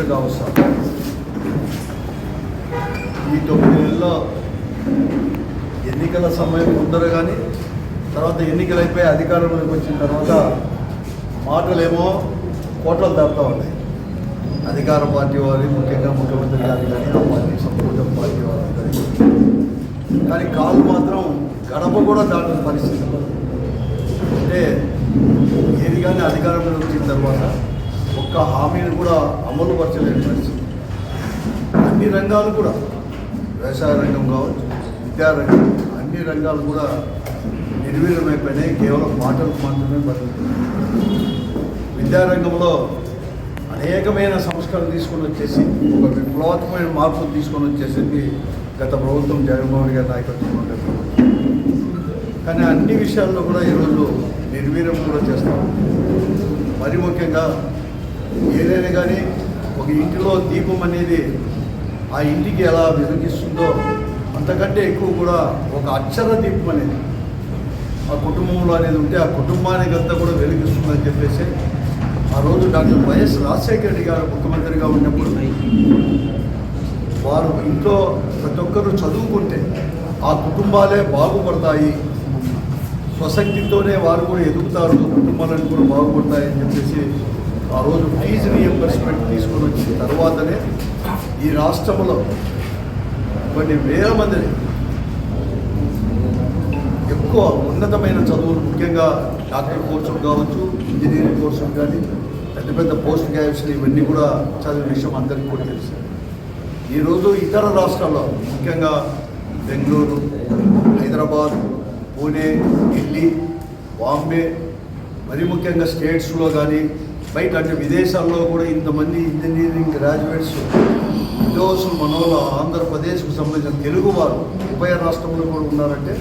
తొమ్మిదేళ్ళు కావస్తాం ఈ తొమ్మిది నెలల్లో ఎన్నికల సమయం ముందర కానీ తర్వాత ఎన్నికలు అయిపోయి అధికారంలోకి వచ్చిన తర్వాత మాటలేమో కోట్లను దాటుతూ ఉన్నాయి. అధికార పార్టీ వారి ముఖ్యంగా ముఖ్యమంత్రి గారి కానీ ఆ పార్టీ సంపూర్ణ పార్టీ వారి కానీ కాలు మాత్రం గడప కూడా దాటిన పరిస్థితి. అంటే ఏది కానీ అధికారంలోకి వచ్చిన తర్వాత ఒక్క హామీని కూడా అమలు పరచలేని పరిస్థితి. అన్ని రంగాలు కూడా వ్యవసాయ రంగం కావచ్చు విద్యారంగం అన్ని రంగాలు కూడా నిర్వీర్యమైపోయినాయి. కేవలం మాటలకు మాత్రమే బతుకుతున్నాయి. విద్యారంగంలో అనేకమైన సంస్కరణలు తీసుకొని వచ్చేసి ఒక విప్లవాత్మకమైన మార్పులు తీసుకొని వచ్చేసింది గత ప్రభుత్వం జగన్మోహన్ గారి నాయకత్వంలో కానీ అన్ని విషయాల్లో కూడా ఈరోజు నిర్వీర్యం కూడా చేస్తాం మరి ముఖ్యంగా ఏదైనా కానీ ఒక ఇంటిలో దీపం అనేది ఆ ఇంటికి ఎలా వెలిగిస్తుందో అంతకంటే ఎక్కువ కూడా ఒక అక్షర దీపం అనేది ఆ కుటుంబంలో అనేది ఉంటే ఆ కుటుంబానికి అంతా కూడా వెలిగిస్తుందని చెప్పేసి ఆ రోజు డాక్టర్ వైఎస్ రాజశేఖర రెడ్డి గారు ముఖ్యమంత్రిగా ఉన్నప్పుడు వారు ఇంట్లో ప్రతి ఒక్కరూ చదువుకుంటే ఆ కుటుంబాలే బాగుపడతాయి. స్వశక్తితోనే వారు కూడా ఎదుగుతారు. కుటుంబాలను కూడా బాగుపడతాయని చెప్పేసి ఆ రోజు ఫీజు రియంబర్స్మెంట్ తీసుకొని వచ్చిన తర్వాతనే ఈ రాష్ట్రంలో కొన్ని వేల మందిని ఎక్కువ ఉన్నతమైన చదువులు ముఖ్యంగా డాక్టర్ కోర్సులు కావచ్చు ఇంజనీరింగ్ కోర్సులు కానీ పెద్ద పెద్ద పోస్ట్ గ్రాడ్యుయేషన్ ఇవన్నీ కూడా చదివిన విషయం అందరికీ కూడా తెలుసు. ఈరోజు ఇతర రాష్ట్రాల్లో ముఖ్యంగా బెంగళూరు హైదరాబాద్ పూణే ఢిల్లీ బాంబే మరి ముఖ్యంగా స్టేట్స్లో కానీ బయట అంటే విదేశాల్లో కూడా ఇంతమంది ఇంజనీరింగ్ గ్రాడ్యుయేట్స్ విద్యోసులు మనోళ్ళ ఆంధ్రప్రదేశ్కు సంబంధించిన తెలుగు వారు ఉభయ రాష్ట్రంలో కూడా ఉన్నారంటే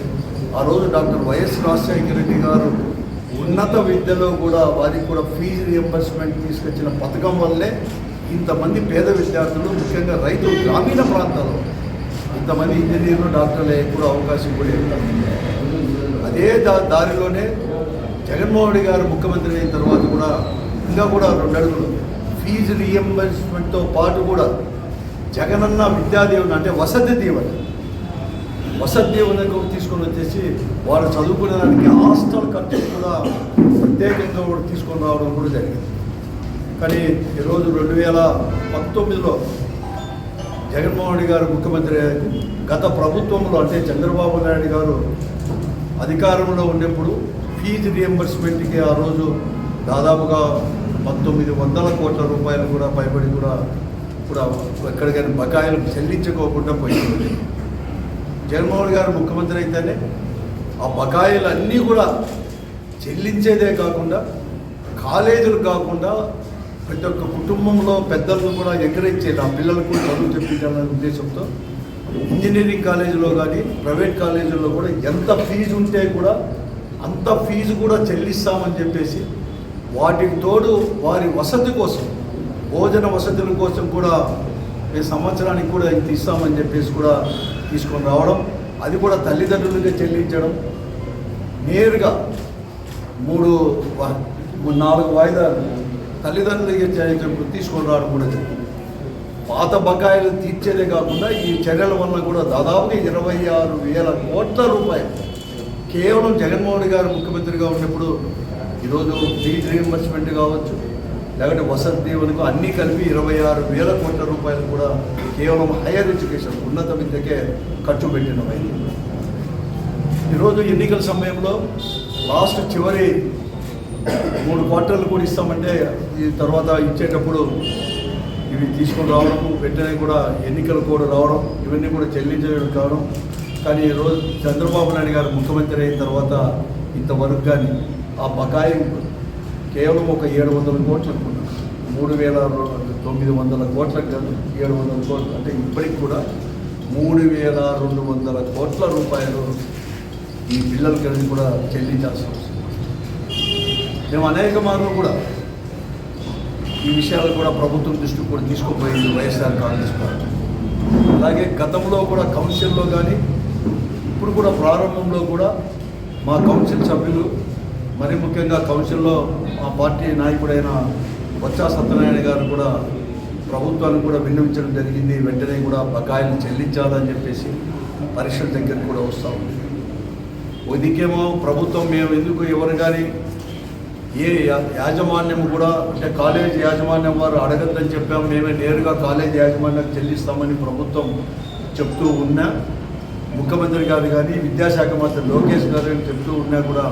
ఆ రోజు డాక్టర్ వైఎస్ రాజశేఖర రెడ్డి గారు ఉన్నత విద్యలో కూడా వారికి కూడా ఫీజు రియంబర్స్మెంట్ తీసుకొచ్చిన పథకం వల్లే ఇంతమంది పేద విద్యార్థులు ముఖ్యంగా రైతులు గ్రామీణ ప్రాంతాల్లో ఇంతమంది ఇంజనీర్లు డాక్టర్లు కూడా అవకాశం కూడా అదే దా దారిలోనే జగన్మోహన్ రెడ్డి గారు ముఖ్యమంత్రి అయిన తర్వాత కూడా ఇంకా కూడా రెండు అడుగులు. ఫీజు రియంబర్స్మెంట్తో పాటు కూడా జగనన్న విద్యాదీవన అంటే వసతి దీవెన. వసతి దీవెనకు తీసుకొని వచ్చేసి వాళ్ళు చదువుకునేదానికి హాస్టల్ ఖర్చు కూడా ప్రత్యేకంగా కూడా తీసుకొని రావడం కూడా జరిగింది. కానీ ఈరోజు రెండు వేల పంతొమ్మిదిలో జగన్మోహన్ రెడ్డి గారు ముఖ్యమంత్రి గత ప్రభుత్వంలో అంటే చంద్రబాబు నాయుడు గారు అధికారంలో ఉన్నప్పుడు ఫీజు రియంబర్స్మెంట్కి ఆ రోజు దాదాపుగా పంతొమ్మిది వందల కోట్ల రూపాయలు కూడా పైబడి కూడా కూడా ఎక్కడికైనా బకాయిలు చెల్లించుకోకుండా పోయింది. జగన్మోహన్ గారు ముఖ్యమంత్రి అయితేనే ఆ బకాయిలు అన్నీ కూడా చెల్లించేదే కాకుండా కాలేజీలు కాకుండా ప్రతి ఒక్క కుటుంబంలో పెద్దలను కూడా ఎంకరేజ్ చేయాలి. ఆ పిల్లలకు చదువు చెప్పించాలనే ఉద్దేశంతో ఇంజనీరింగ్ కాలేజీలో కానీ ప్రైవేట్ కాలేజీల్లో కూడా ఎంత ఫీజు ఉంటే కూడా అంత ఫీజు కూడా చెల్లిస్తామని చెప్పేసి వాటికి తోడు వారి వసతి కోసం భోజన వసతుల కోసం కూడా ఈ సంవత్సరానికి కూడా ఇంత ఇస్తామని చెప్పేసి కూడా తీసుకొని రావడం అది కూడా తల్లిదండ్రులుగా చెల్లించడం. నేరుగా మూడు నాలుగు వాయిదాలు తల్లిదండ్రులకి చే- తీసుకొని రావడం కూడా జరిగింది. పాత బకాయిలు తీర్చేదే కాకుండా ఈ చర్యల వల్ల కూడా దాదాపుగా ఇరవై ఆరు వేల కోట్ల రూపాయలు కేవలం జగన్మోహన్ గారు ముఖ్యమంత్రిగా ఉన్నప్పుడు ఈరోజు ఫీజు రీఎంబర్స్మెంట్ కావచ్చు లేకపోతే వసతి దీవెనకు అన్నీ కలిపి ఇరవై ఆరు వేల కోట్ల రూపాయలు కూడా కేవలం హైయర్ ఎడ్యుకేషన్ ఉన్నత విద్యకే ఖర్చు పెట్టినమైంది ఈరోజు ఎన్నికల సమయంలో లాస్ట్ చివరి మూడు క్వార్టర్లు కూడా ఇస్తామంటే ఈ తర్వాత ఇచ్చేటప్పుడు ఇవి తీసుకొని రావడం వెంటనే కూడా ఎన్నికలు కూడా రావడం ఇవన్నీ కూడా చెల్లించడం కావడం కానీ ఈరోజు చంద్రబాబు నాయుడు గారు ముఖ్యమంత్రి అయిన తర్వాత ఇంతవరకు కానీ ఆ బకాయి కేవలం ఒక ఏడు వందల కోట్లు మూడు వేల తొమ్మిది వందల కోట్లకు కాదు ఏడు వందల కోట్లు. అంటే ఇప్పటికి కూడా మూడు వేల రెండు వందల కోట్ల రూపాయలు ఈ పిల్లలకి కూడా చెల్లించాల్సి వస్తుంది మేము అనేక మార్లు కూడా ఈ విషయాలు కూడా ప్రభుత్వం దృష్టికి కూడా తీసుకుపోయింది వైఎస్ఆర్ కాంగ్రెస్ పార్టీ. అలాగే గతంలో కూడా కౌన్సిల్లో కానీ ఇప్పుడు కూడా ప్రారంభంలో కూడా మా కౌన్సిల్ సభ్యులు మరి ముఖ్యంగా కౌన్సిల్లో మా పార్టీ నాయకుడైన బొత్స సత్యనారాయణ గారు కూడా ప్రభుత్వాన్ని కూడా విన్నవించడం జరిగింది. వెంటనే కూడా బకాయిలు చెల్లించాలని చెప్పేసి పరీక్షల దగ్గరికి కూడా వస్తూ ఉంది. ఇదికేమో ప్రభుత్వం మేము ఎందుకు ఎవరు కానీ ఏ యాజమాన్యం కూడా అంటే కాలేజ్ యాజమాన్యం వారు అడగద్దని చెప్పాము మేమే నేరుగా కాలేజ్ యాజమాన్యం చెల్లిస్తామని ప్రభుత్వం చెప్తూ ఉన్నా ముఖ్యమంత్రి గారు కానీ విద్యాశాఖ మంత్రి లోకేష్ గారు చెప్తూ ఉన్నా కూడా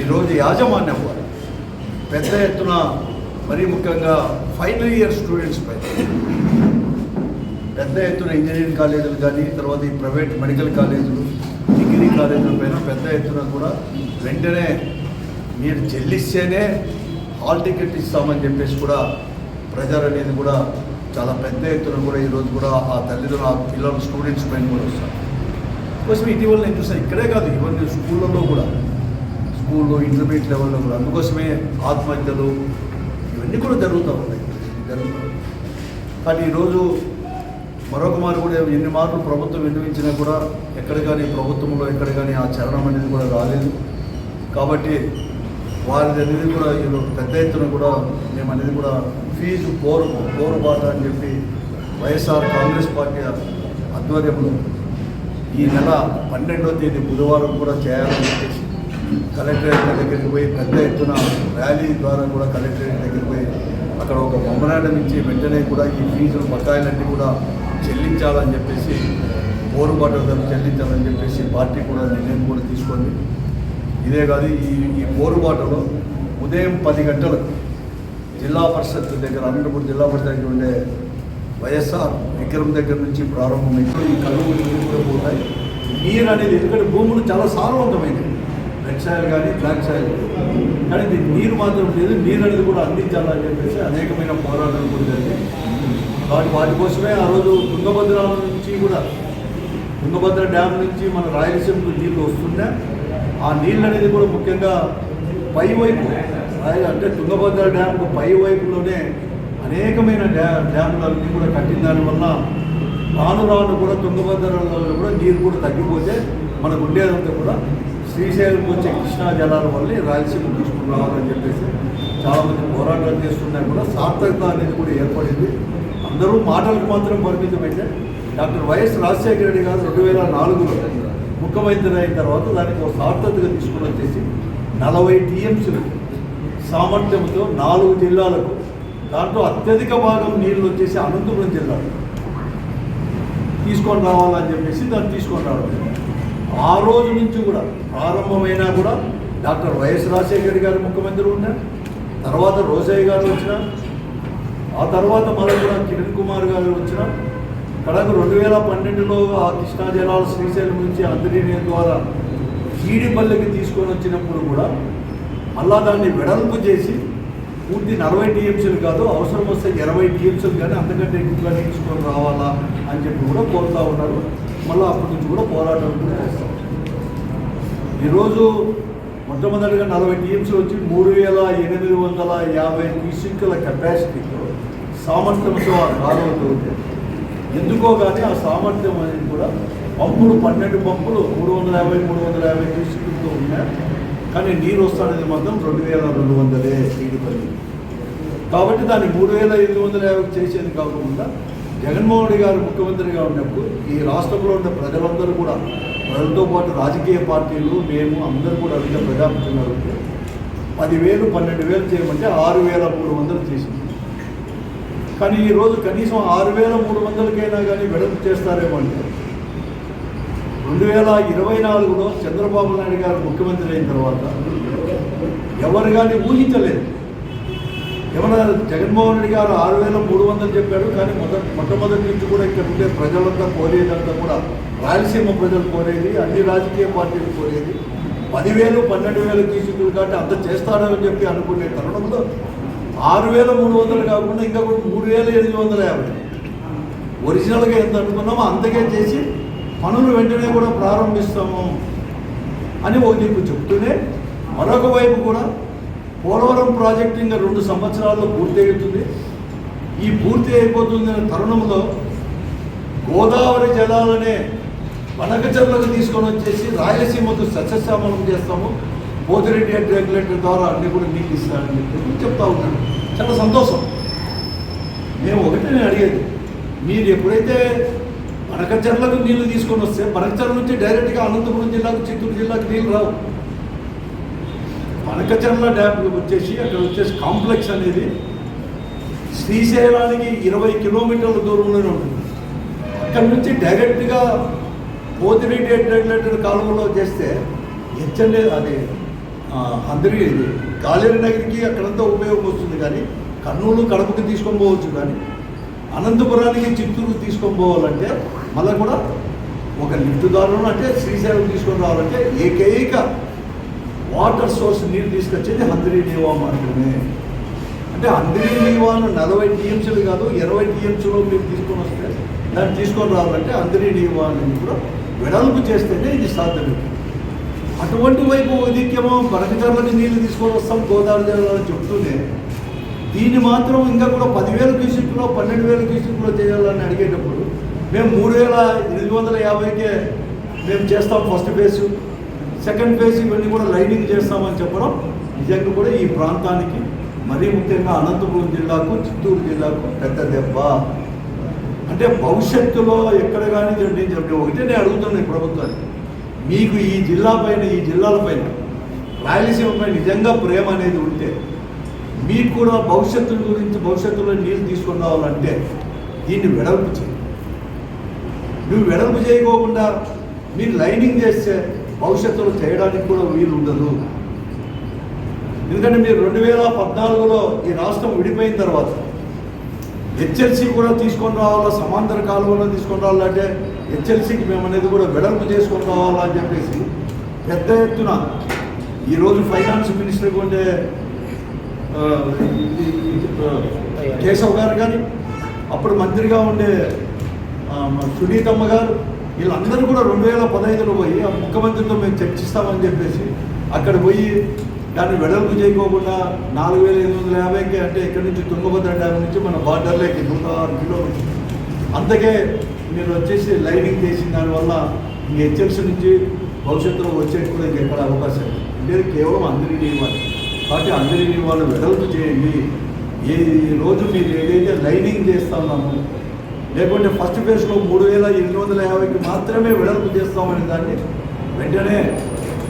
ఈరోజు యాజమాన్యం వారు పెద్ద ఎత్తున మరీ ముఖ్యంగా ఫైనల్ ఇయర్ స్టూడెంట్స్ పై పెద్ద ఎత్తున ఇంజనీరింగ్ కాలేజీలు కానీ తర్వాత ఈ ప్రైవేట్ మెడికల్ కాలేజీలు డిగ్రీ కాలేజీల పైన పెద్ద ఎత్తున కూడా వెంటనే మీరు చెల్లిస్తేనే హాల్ టికెట్ ఇస్తామని చెప్పేసి కూడా ప్రజలు అనేది కూడా చాలా పెద్ద ఎత్తున కూడా ఈరోజు కూడా ఆ తల్లిదండ్రులు ఆ పిల్లల స్టూడెంట్స్ పైన కూడా వస్తారు. కోసం ఇటీవల నేను చూసాను ఇక్కడే కాదు ఇవన్నీ స్కూళ్ళలో కూడా స్కూల్లో ఇంటర్మీడియట్ లెవెల్లో కూడా అందుకోసమే ఆత్మహత్యలు ఇవన్నీ కూడా జరుగుతూ ఉన్నాయి. జరుగుతూ కానీ ఈరోజు మరొక మారు కూడా ఎన్ని మార్లు ప్రభుత్వం విన్నవించినా కూడా ఎక్కడ కానీ ప్రభుత్వంలో ఎక్కడ కానీ ఆ చరణం అనేది కూడా రాలేదు. కాబట్టి వారిది అనేది కూడా ఈరోజు పెద్ద ఎత్తున కూడా మేము అనేది కూడా ఫీజు కోరు కోరుబాట అని చెప్పి వైఎస్ఆర్ కాంగ్రెస్ పార్టీ ఆధ్వర్యంలో ఈ నెల పన్నెండవ తేదీ బుధవారం కూడా చేయాలని చెప్పేసి కలెక్టరేట్ దగ్గరికి పోయి పెద్ద ఎత్తున ర్యాలీ ద్వారా కూడా కలెక్టరేట్ దగ్గరికి పోయి అక్కడ ఒక బొమ్మనాటం ఇచ్చి వెంటనే కూడా ఈ ఫీజులు బకాయిలన్నీ కూడా చెల్లించాలని చెప్పేసి పోరుబాటు ధర చెల్లించాలని చెప్పేసి పార్టీ కూడా నిర్ణయం కూడా తీసుకుంది. ఇదే కాదు ఈ ఈ పోరుబాటులో ఉదయం పది గంటలకు జిల్లా పరిషత్ దగ్గర అనంతపురం జిల్లా పరిషత్ దగ్గర ఉండే వైఎస్ఆర్ విక్రమ్ దగ్గర నుంచి ప్రారంభమైంది. ఈ కలువు నీరు కూడా పోతాయి. నీరు అనేది ఎందుకంటే భూములు చాలా సారవంతమైనవి. రెడ్ సాయిల్ కానీ బ్లాక్ సాయిల్ కానీ దీనికి నీరు మాత్రం లేదు నీరు అనేది కూడా అందించాలని చెప్పేసి అనేకమైన పోరాటాలు కూడా జరిగాయి. వాటి వాటి కోసమే ఆ రోజు తుంగభద్ర నుంచి కూడా తుంగభద్ర డ్యామ్ నుంచి మన రాయలసీమకు నీళ్ళు వస్తుంటే ఆ నీళ్ళు అనేది కూడా ముఖ్యంగా పై వైపు అంటే తుంగభద్ర డ్యామ్కు పై వైపులోనే అనేకమైన డ్యా డ్యాములన్నీ కూడా కట్టిన దానివల్ల రాను రాను కూడా తుంగభద్రలో కూడా నీరు కూడా తగ్గిపోతే మనకు ఉండేదంతా కూడా శ్రీశైలం వచ్చే కృష్ణా జలాల వల్లే రాయలసీమ తీసుకుని రావాలని చెప్పేసి చాలామంది పోరాటాలు చేస్తున్నా కూడా సార్థకత అనేది కూడా ఏర్పడింది. అందరూ మాటలకు మాత్రం పరిమితమైతే డాక్టర్ వైఎస్ రాజశేఖర రెడ్డి గారు రెండు వేల నాలుగులో ముఖ్యమంత్రి అయిన తర్వాత దానికి ఒక సార్థకతగా తీసుకుని వచ్చేసి నలభై టీఎంసీలు సామర్థ్యంతో నాలుగు జిల్లాలకు దాంట్లో అత్యధిక భాగం నీళ్ళు వచ్చేసి అనంతపురం జిల్లాలు తీసుకొని రావాలని చెప్పేసి దాన్ని తీసుకొని రావడం ఆ రోజు నుంచి కూడా ప్రారంభమైనా కూడా డాక్టర్ వైఎస్ రాజశేఖర్ గారు ముఖ్యమంత్రి ఉన్నారు. తర్వాత రోజయ్య గారు వచ్చిన ఆ తర్వాత మళ్ళీ కూడా కిరణ్ కుమార్ గారు వచ్చిన కడకు రెండు వేల పన్నెండులో ఆ కృష్ణా జలాల శ్రీశైలం నుంచి అంతర్జీని ద్వారా జీడిపల్లికి తీసుకొని వచ్చినప్పుడు కూడా మళ్ళా దాన్ని వెడల్పు చేసి పూర్తి నలభై టీఎంసీలు కాదు అవసరం వస్తే ఇరవై టీఎంసీలు కానీ అంతకంటే ఎక్కువగా తీసుకొని రావాలా అని చెప్పి కూడా కోరుతూ ఉన్నారు. మళ్ళీ అప్పటి నుంచి కూడా పోరాటం కూడా చేస్తాం. ఈరోజు మొట్టమొదటిగా నలభై టీమ్స్ వచ్చి మూడు వేల ఎనిమిది వందల యాభై క్యూసిక్ల కెపాసిటీతో సామర్థ్యంతో ఆ కాలువతో ఎందుకో కానీ ఆ సామర్థ్యం అనేది కూడా పంపులు పన్నెండు పంపులు మూడు వందల యాభై మూడు వందల యాభై క్యూసిక్లతో ఉన్నాయి కానీ నీరు వస్తాడనేది మాత్రం రెండు వేల రెండు వందలే నీటిపల్లి కాబట్టి దాన్ని మూడు వేల ఎనిమిది వందల యాభై చేసేది కాకుండా జగన్మోహన్ రెడ్డి గారు ముఖ్యమంత్రిగా ఉన్నప్పుడు ఈ రాష్ట్రంలో ఉన్న ప్రజలందరూ కూడా ప్రజలతో పాటు రాజకీయ పార్టీలు మేము అందరూ కూడా అడిగిన ప్రజాప్రతినిధులు పదివేలు పన్నెండు వేలు చేయమంటే ఆరు వేల మూడు వందలు చేసింది. కానీ ఈరోజు కనీసం ఆరు వేల మూడు వందలకైనా కానీ వెడల్పు చేస్తారేమో అంటే రెండు వేల ఇరవై నాలుగులో చంద్రబాబు నాయుడు గారు ముఖ్యమంత్రి అయిన తర్వాత ఎవరు కానీ ఊహించలేదు. ఏమన్నా జగన్మోహన్ రెడ్డి గారు ఆరు వేల మూడు వందలు చెప్పాడు కానీ మొదటి మొట్టమొదటి నుంచి కూడా ఇక్కడ ఉండే ప్రజలంతా కోరేదంతా కూడా రాయలసీమ ప్రజలు కోరేది అన్ని రాజకీయ పార్టీలు కోరేది. పదివేలు పన్నెండు వేలు తీసుకుని కాబట్టి అంత చేస్తాడని చెప్పి అనుకునే తరుణంలో ఆరు వేల మూడు వందలు కాకుండా ఇంకా కూడా మూడు వేల ఎనిమిది వందల యాభై. ఒరిజినల్గా ఎంత అనుకున్నామో అంతకే చేసి పనులు వెంటనే కూడా ప్రారంభిస్తాము అని ఓ దిక్కు చెప్తూనే మరొక వైపు కూడా పోలవరం ప్రాజెక్ట్ ఇంకా రెండు సంవత్సరాల్లో పూర్తి అవుతుంది ఈ పూర్తి అయిపోతుందనే తరుణంలో గోదావరి జలాలనే వనకచర్లకు తీసుకొని వచ్చేసి రాయలసీమకు సస్యశ్యామలం చేస్తాము. పోతిరెడ్డి అండ్ రెగ్యులేటర్ ద్వారా అన్ని కూడా నీళ్ళు ఇస్తానని చెప్పి చెప్తా ఉన్నాను చాలా సంతోషం. మేము ఒకటి నేను అడిగేది మీరు ఎప్పుడైతే బనకచర్లకు నీళ్ళు తీసుకొని వస్తే బనకచర్ల నుంచి డైరెక్ట్గా అనంతపురం జిల్లాకు చిత్తూరు జిల్లాకు నీళ్ళు రావు. బనకచర్ల డ్యామ్ వచ్చేసి అక్కడ వచ్చేసి కాంప్లెక్స్ అనేది. శ్రీశైలానికి ఇరవై కిలోమీటర్ల దూరంలోనే ఉంటుంది. అక్కడ నుంచి డైరెక్ట్గా పోతిరెడ్డి రెగ్యులేటెడ్ కాలువలో చేస్తే హెచ్ఎన్ఏ అది అందరికీ అందరి ఇది గాలేరు నగరికి అక్కడంతా ఉపయోగం వస్తుంది కానీ కర్నూలు కడపకి తీసుకొని పోవచ్చు కానీ అనంతపురానికి చిత్తూరు తీసుకొని పోవాలంటే మళ్ళీ కూడా ఒక లిఫ్ట్ దారులను అంటే శ్రీశైలం తీసుకొని రావాలంటే ఏకైక వాటర్ సోర్స్ నీరు తీసుకొచ్చేది హంద్రీ నీవా మాత్రమే. అంటే హంద్రీ నీవాను నలభై టీఎంసీలు కాదు ఇరవై టీఎంసీలో మీరు తీసుకొని వస్తే దాన్ని తీసుకొని రావాలంటే అందరి నీవా అనేది కూడా వెడల్పు చేస్తేనే ఇది సాధ్యమే. అటువంటి వైపు ఉదిక్యమో బనకచర్లకు నీళ్ళు తీసుకొని వస్తాం గోదావరి జిల్లాలో చెప్తూనే దీన్ని మాత్రం ఇంకా కూడా పదివేల క్యూసిక్లో పన్నెండు వేల క్యూసిక్లో చేయాలని అడిగేటప్పుడు మేము మూడు వేల ఎనిమిది వందల యాభైకే మేము చేస్తాం ఫస్ట్ ఫేజ్. సెకండ్ ఫేజ్ ఇవన్నీ కూడా లైనింగ్ చేస్తామని చెప్పడం నిజంగా కూడా ఈ ప్రాంతానికి మరీ ముఖ్యంగా అనంతపురం జిల్లాకు చిత్తూరు జిల్లాకు పెద్ద దెబ్బ. అంటే భవిష్యత్తులో ఎక్కడ కానీ నేను చెప్పి ఒకటే నేను అడుగుతున్నాను ఈ ప్రభుత్వాన్ని మీకు ఈ జిల్లా పైన ఈ జిల్లాల పైన రాయలసీమ పైన నిజంగా ప్రేమ అనేది ఉంటే మీకు కూడా భవిష్యత్తు గురించి భవిష్యత్తులో నీళ్ళు తీసుకుని రావాలంటే దీన్ని వెడల్పు చేయి నువ్వు వెడల్పు చేయకోకుండా మీరు లైనింగ్ చేస్తే భవిష్యత్తులో చేయడానికి కూడా వీలు ఉండదు. ఎందుకంటే మీరు రెండు వేల పద్నాలుగులో ఈ రాష్ట్రం విడిపోయిన తర్వాత హెచ్ఎల్సి కూడా తీసుకొని రావాలా సమాంతర కాలువలో తీసుకొని రావాలంటే హెచ్ఎల్సికి మేము అనేది కూడా వెడల్పు చేసుకొని రావాలా అని చెప్పేసి పెద్ద ఎత్తున ఈరోజు ఫైనాన్స్ మినిస్టర్ ఉండే కేశవ్ గారు కానీ అప్పుడు మంత్రిగా ఉండే సునీతమ్మ గారు వీళ్ళందరూ కూడా రెండు వేల పదహైదులో పోయి ఆ ముఖ్యమంత్రితో మేము చర్చిస్తామని చెప్పేసి అక్కడ పోయి దాన్ని వెడల్పు చేయకోకుండా నాలుగు వేల ఎనిమిది వందల యాభైకి అంటే ఇక్కడి నుంచి తుంగభద్ర డ్యామ్ నుంచి మన బార్డర్లోకి నూట ఆరు కిలోమీటర్లు అంతకే మీరు వచ్చేసి లైనింగ్ చేసిన దానివల్ల ఈ హెచ్ఎల్సీ నుంచి భవిష్యత్తులో వచ్చేది కూడా ఇంకెక్కడ అవకాశం లేదు. కేవలం అందరినీ ఇవ్వాలి కాబట్టి అందరినీ వాళ్ళు వెడల్పు చేయండి ఏ ఈ రోజు మీరు ఏదైతే లైనింగ్ చేస్తున్నామో లేకుంటే ఫస్ట్ ఫేజ్లో మూడు వేల ఎనిమిది వందల యాభైకి మాత్రమే వెడల్పు చేస్తామనే దాన్ని వెంటనే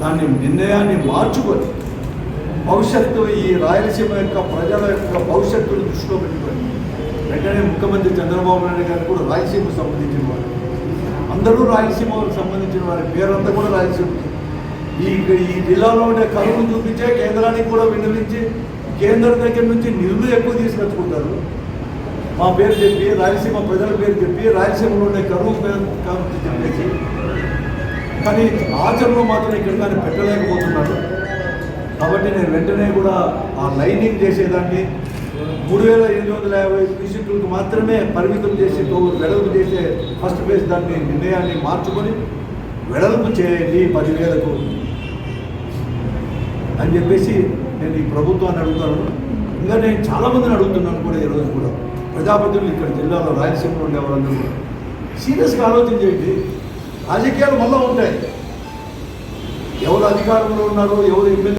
దాన్ని నిర్ణయాన్ని మార్చుకొని భవిష్యత్తు ఈ రాయలసీమ యొక్క ప్రజల యొక్క భవిష్యత్తును దృష్టిలో పెట్టుకొని వెంటనే ముఖ్యమంత్రి చంద్రబాబు నాయుడు గారు కూడా రాయలసీమకు సంబంధించిన వారు. అందరూ రాయలసీమకు సంబంధించిన వారి. పేరంతా కూడా రాయలసీమ ఈ ఈ జిల్లాలో ఉండే కరువును చూపించే కేంద్రానికి కూడా విన్నవించి కేంద్రం దగ్గర నుంచి నిధులు ఎక్కువ తీసుకొచ్చుకుంటారు. మా పేరు చెప్పి రాయలసీమ ప్రజల పేరు చెప్పి రాయలసీమలో ఉండే కరువు పేరు కాబట్టి చెప్పేసి. కానీ ఆచరణలో మాత్రం ఇక్కడ కానీ పెట్టలేకపోతున్నాడు. కాబట్టి నేను వెంటనే కూడా ఆ లైనింగ్ చేసేదాన్ని. మూడు వేల ఎనిమిది వందల యాభై క్యూసిక్లకు మాత్రమే పరిమితం చేసి తో- వెడల్పు చేసే ఫస్ట్ ఫేజ్ దాన్ని నిర్ణయాన్ని మార్చుకొని వెడల్పు చేయండి పదివేలకు అని చెప్పేసి నేను ఈ ప్రభుత్వాన్ని అడుగుతాను ఇంకా నేను చాలా మందిని అడుగుతున్నాను కూడా ఈరోజు కూడా. ప్రజాపతులు ఇక్కడ జిల్లాలో రాయలసీమలో ఉండే వాళ్ళందరూ కూడా. సీరియస్గా ఆలోచన చేయండి రాజకీయాలు మళ్ళీ ఉంటాయి. ఎవరు అధికారంలో ఉన్నారో ఎవరు ఎమ్మెల్యే